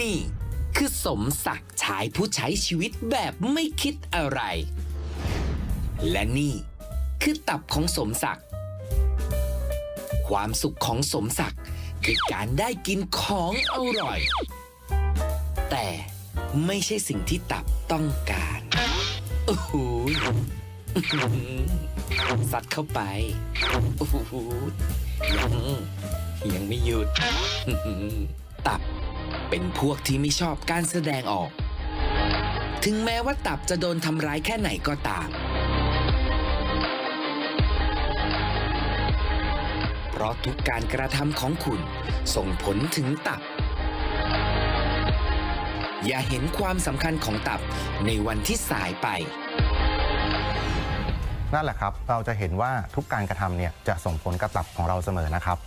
นี่คือสมศักดิ์ชายผู้ใช้ชีวิตแบบไม่คิดอะไร และนี่คือตับของสมศักดิ์ ความสุขของสมศักดิ์คือการได้กินของอร่อย แต่ไม่ใช่สิ่งที่ตับต้องการโอ้โหอื้อหือซัดเข้าไปโอ้โหยังยังไม่หยุดตับ เป็นพวกที่ไม่ชอบการแสดงออก ถึงแม้ว่าตับจะโดนทำร้ายแค่ไหนก็ตาม เพราะทุกการกระทำของคุณส่งผลถึงตับ อย่าเห็นความสำคัญของตับในวันที่สายไปนั่นแหละครับ เราจะเห็นว่าทุกการกระทำเนี่ยจะส่งผลกับตับของเราเสมอนะครับ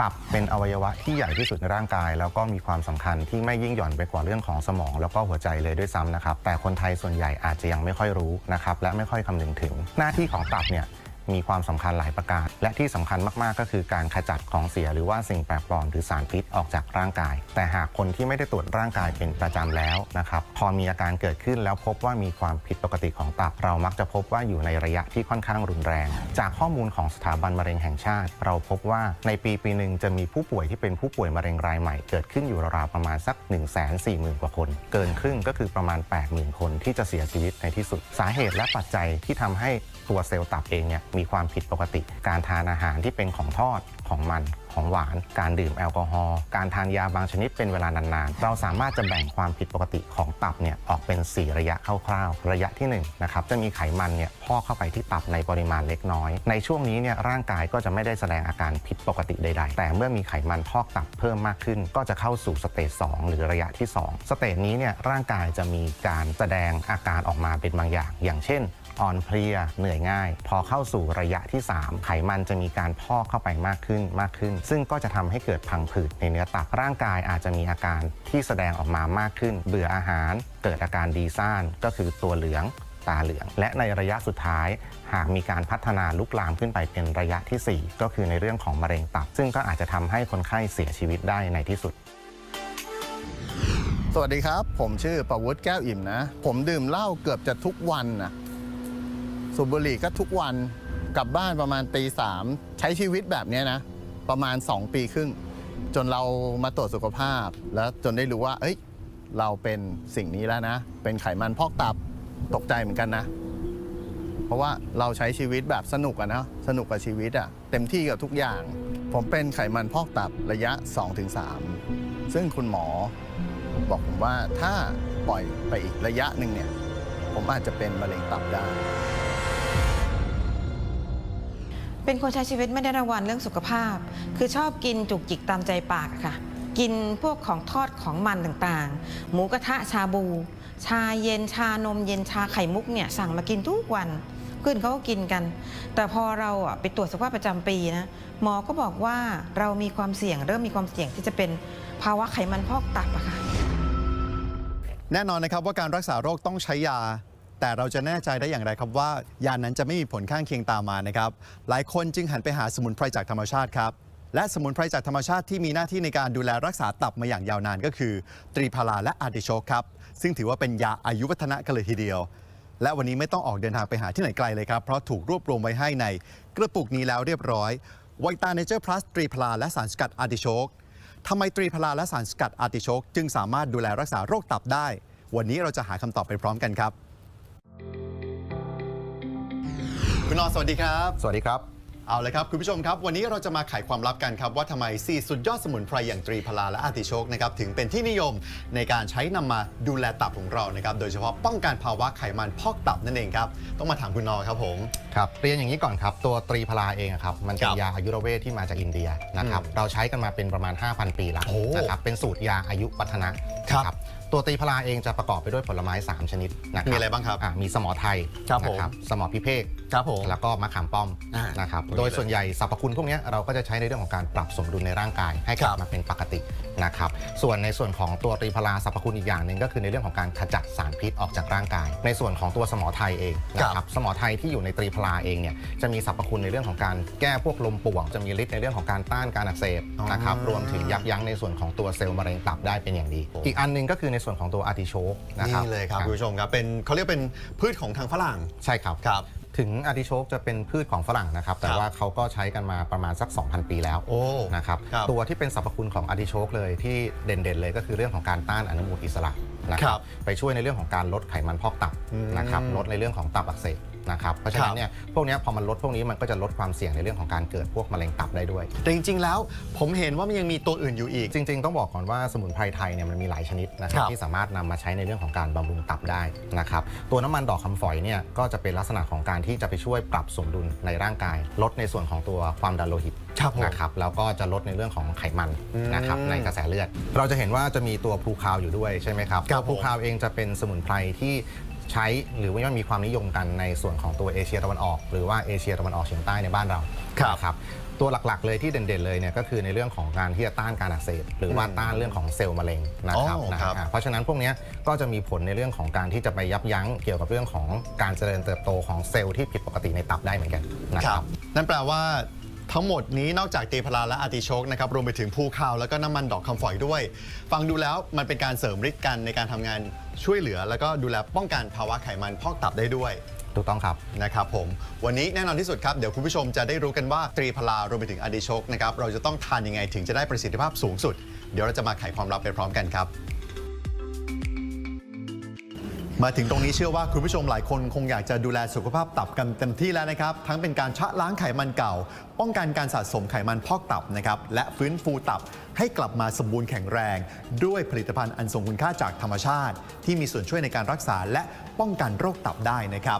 ตับเป็นอวัยวะที่ใหญ่ที่สุดในร่างกาย แล้วก็มีความสำคัญที่ไม่ยิ่งหย่อนไปกว่าเรื่องของสมอง แล้วก็หัวใจเลยด้วยซ้ำนะครับแต่คนไทยส่วนใหญ่อาจจะยังไม่ค่อยรู้นะครับและไม่ค่อยคำนึงถึง หน้าที่ของตับเนี่ย มีความสำคัญหลายประการ และที่สำคัญมากๆ ก็คือการขจัดของเสียหรือว่าสิ่งแปลกปลอมหรือสารพิษออกจากร่างกาย แต่หากคนที่ไม่ได้ตรวจร่างกายเป็นประจำแล้วนะครับพอมีอาการเกิดขึ้นแล้วพบว่ามีความผิดปกติของตับ เรามักจะพบว่าอยู่ในระยะที่ค่อนข้างรุนแรง จากข้อมูลของสถาบันมะเร็งแห่งชาติ เราพบว่าในปีปีหนึ่งจะมีผู้ป่วยที่เป็นผู้ป่วยมะเร็งรายใหม่เกิดขึ้นอยู่ราวๆประมาณสัก 1 4 0 0 0 0 กว่าคน เกินครึ่งก็คือประมาณ 80,000 คนที่จะเสียชีวิตในที่สุด สาเหตุและปัจจัยที่ทำให้ตัวเซลล์ตับเองเนี่ยมีความผิดปกติ การทานอาหารที่เป็นของทอดของมันของหวาน การดื่มแอลกอฮอล์การทานยาบางชนิดเป็นเวลานานๆ เราสามารถจะแบ่งความผิดปกติของตับเนี่ยออกเป็น 4 ระยะคร่าวๆ ระยะที่1นะครับจะมีไขมันเนี่ยพอกเข้าไปที่ตับในปริมาณเล็กน้อย ในช่วงนี้เนี่ยร่างกายก็จะไม่ได้แสดงอาการผิดปกติใด ๆ แต่เมื่อมีไขมันพอกตับเพิ่มมากขึ้น ก็จะเข้าสู่สเตจ2หรือระยะที่ 2 สเตจนี้เนี่ยร่างกายจะมีการแสดงอาการออกมาเป็นบางอย่าง อย่างเช่น อ่อนเพลียเหนื่อยง่าย พอเข้าสู่ระยะที่ 3 ไขมันจะมีการพอกเข้าไปมากขึ้นมากขึ้น ซึ่งก็จะทำให้เกิดพังผืดในเนื้อตับร่างกายอาจจะมีอาการที่แสดงออกมามากขึ้น เบื่ออาหาร เกิดอาการดีซ่านก็คือตัวเหลืองตาเหลือง และในระยะสุดท้าย หากมีการพัฒนาลุกลามขึ้นไปเป็นระยะทีสี่4 ก็คือในเรื่องของมะเร็งตับ ซึ่งก็อาจจะทำให้คนไข้เสียชีวิตได้ในที่สุดสวัสดีครับ ผมชื่อประวุฒิแก้วอิ่มนะ ผมดื่มเหล้าเกือบจะทุกวันนะ สูบบุหรี่ก็ทุกวันกลับบ้านประมาณตีสามใช้ชีวิตแบบเนี้ยนะ ประมาณ 2 ปีครึ่ง จนเรามาตรวจสุขภาพ แล้วจนได้รู้ว่า เอ้ย เราเป็นสิ่งนี้แล้วนะ เป็นไขมันพอกตับตกใจเหมือนกันนะ เพราะว่าเราใช้ชีวิตแบบสนุกอะนะสนุกกับชีวิตอะเต็มที่กับทุกอย่าง ผมเป็นไขมันพอกตับระยะ 2-3 ซึ่งคุณหมอ บอกผมว่าถ้าปล่อยไปอีกระยะหนึ่งเนี่ย ผมอาจจะเป็นมะเร็งตับได้ เป็นคนใช้ชีวิตไม่ได้ระวังเรื่องสุขภาพ คือชอบกินจุกจิกตามใจปากค่ะ กินพวกของทอดของมันต่างๆ หมูกระทะชาบู ชาเย็นชานมเย็นชาไข่มุกเนี่ยสั่งมากินทุกวันเพื่อนเขาก็กินกัน แต่พอเราอะไปตรวจสุขภาพประจำปีนะหมอก็บอกว่าเรามีความเสี่ยง เริ่มมีความเสี่ยงที่จะเป็นภาวะไขมันพอกตับอะค่ะแน่นอนนะครับว่าการรักษาโรคต้องใช้ยา แต่เราจะแน่ใจได้อย่างไรครับว่ายานั้นจะไม่มีผลข้างเคียงตามมานะครับ หลายคนจึงหันไปหาสมุนไพรจากธรรมชาติครับ และสมุนไพรจากธรรมชาติที่มีหน้าที่ในการดูแลรักษาตับมาอย่างยาวนานก็คือ ตรีพาราและอาร์ติโชกครับ ซึ่งถือว่าเป็นยาอายุวัฒนะกันเลยทีเดียว และวันนี้ไม่ต้องออกเดินทางไปหาที่ไหนไกลเลยครับ เพราะถูกรวบรวมไว้ให้ในกระปุกนี้แล้วเรียบร้อยไวตาเนเจอร์พลัสตรีพลาและสารสกัดอาร์ติโชกทำไมตรีพลาและสารสกัดอาร์ติโชกจึงสามารถดูแลรักษาโรคตับได้ วันนี้เราจะหาคำตอบไปพร้อมกันครับ คุณนอสวัสดีครับ สวัสดีครับ เอาเลยครับ คุณผู้ชมครับ วันนี้เราจะมาไขความลับกันครับ ว่าทำไม4สุดยอดสมุนไพรอย่างตรีพลาและอาร์ติโชกนะครับถึงเป็นที่นิยมในการใช้นำมาดูแลตับของเรานะครับโดยเฉพาะป้องกันภาวะไขมันพอกตับนั่นเองครับ ต้องมาถามคุณนอครับผม ครับเรียนอย่างนี้ก่อนครับ ตัวตรีพลาเองอะครับ มันเป็คนรับยาอายุรเวทที่มาจากอินเดียนะครับอืมเราใช้กันมาเป็นประมาณ 5,000 ปีแล้วโอ้นะครับ เป็นสูตรยาอายุวัฒนะ ครับ นะตัวตรีพลาเองจะประกอบไปด้วยผลไม้ 3 ชนิดนะครับมีอะไรบ้างครับอ่มีสมอไทยครับผม นะสมอพิเภกครับผม แล้วก็มะขามป้อมอ่านนะครับตรงนี้โดยเลยส่วนใหญ่สรรพคุณพวกเนี้ยเราก็จะใช้ในเรื่องของการปรับสมดุลในร่างกายให้กลัครับบมาเป็นปกตินะครับส่วนในส่วนของตัวตรีพลาสรรพคุณอีกอย่างหนึ่งก็คือในเรื่องของการขจัดสารพิษออกจากร่างกาย ในส่วนของตัวสมอไทยเองนะครับสมอไทยที่อยู่ในตรีพลาเองเนี่ยจะมีสรรพคุณในเรื่องของการแก้พวกลมป่วงจะมีฤทธิ์ในเรื่องของการต้านการอักเสบนะครับอ๋อรวมถึงยับยั้งในส่วนของตัวเซลล์มะเร็งตับได้เป็นอย่างดีอีกอันหนึงก็คือในส่วนของตัวอาร์ติโชกนะครับนี่เลยครับคุณผู้ชมครับเป็นเขาเรียกเป็นพืชของทางฝรั่ง ใช่ครับ ครับ ถึงอาร์ติโชกจะเป็นพืชของฝรั่งนะครับ แต่ครับว่าเขาก็ใช้กันมาประมาณสัก 2,000 ปีแล้วโอ้นะครับครับตัวที่เป็นสรรพคุณของอาร์ติโชกเลยที่เด่นๆเลยก็คือเรื่องของการต้านอนุมูลอิสระนะคครัรับบไปช่วยในเรื่องของการลดไขมันพอกตับอืมนะครับลดในเรื่องของตับอักเสบ นะครับ เพราะฉะนั้ครันบเนี่ยพวกเนี้ยพอมันลดพวกนี้มันก็จะลดความเสี่ยงในเรื่องของการเกิดพวกมะเร็งตับได้ด้วย แต่จริง ๆ แล้วผมเห็นว่ามันยังมีตัวอื่นอยู่อีก จริง ๆ ต้องบอกก่อนว่าสมุนไพรไทยเนี่ยมันมีหลายชนิดนะครัครับบที่สามารถนำมาใช้ในเรื่องของการบำรุงตับได้นะครับตัวน้ำมันดอกคำฝอยเนี่ยก็จะเป็นลักษณะของการที่จะไปช่วยปรับสมดุลในร่างกาย ลดในส่วนของตัวความดันโลหิตครับผมนะครับแล้วก็จะลดในเรื่องของไขมันอืมนะครับในกระแสเลือด เราจะเห็นว่าจะมีตัวพลูคาวอยู่ด้วยใช่ไหมครับครับตัวพลูคาวเองจะเป็นสมุนไพรที่ ใช้หรือว่ามีความนิยมกันในส่วนของตัวเอเชียตะวันออก หรือว่าเอเชียตะวันออกเฉียงใต้ในบ้านเราครับนะครับตัวหลักๆ เลยที่เด่นๆเลยเนี่ยก็คือในเรื่องของการที่จะต้านการอักเสบหรือว่าอืมต้านเรื่องของเซลล์มะเร็งนะครับอ๋อนะครับครับอ่าเพราะฉะนั้นพวกเนี้ยก็จะมีผลในเรื่องของการที่จะไปยับยั้งเกี่ยวกับเรื่องของการเจริญเติบโตของเซลล์ที่ผิดปกติในตับได้เหมือนกันนะครับนั่นแปลว่า ทั้งหมดนี้นอกจากตีพลาและอาร์ติโชกนะครับรวมไปถึงภูคาวแล้วก็น้ำมันดอกคำฝอยด้วย ฟังดูแล้วมันเป็นการเสริมฤทธิ์กันในการทำงานช่วยเหลือ แล้วก็ดูแลป้องกันภาวะไขมันพอกตับได้ด้วย ถูกต้องครับ นะครับผมวันนี้แน่นอนที่สุดครับ เดี๋ยวคุณผู้ชมจะได้รู้กันว่าตรีพลารวมไปถึงอาร์ติโชกนะครับเราจะต้องทานยังไงถึงจะได้ประสิทธิภาพสูงสุด เดี๋ยวเราจะมาไขความลับไปพร้อมกันครับ มาถึงตรงนี้เชื่อว่าคุณผู้ชมหลายคนคงอยากจะดูแลสุขภาพตับกันเต็มที่แล้วนะครับ ทั้งเป็นการชะล้างไขมันเก่า ป้องกันการสะสมไขมันพอกตับนะครับและฟื้นฟูตับให้กลับมาสมบูรณ์แข็งแรง ด้วยผลิตภัณฑ์อันทรงคุณค่าจากธรรมชาติ ที่มีส่วนช่วยในการรักษาและป้องกันโรคตับได้นะครับ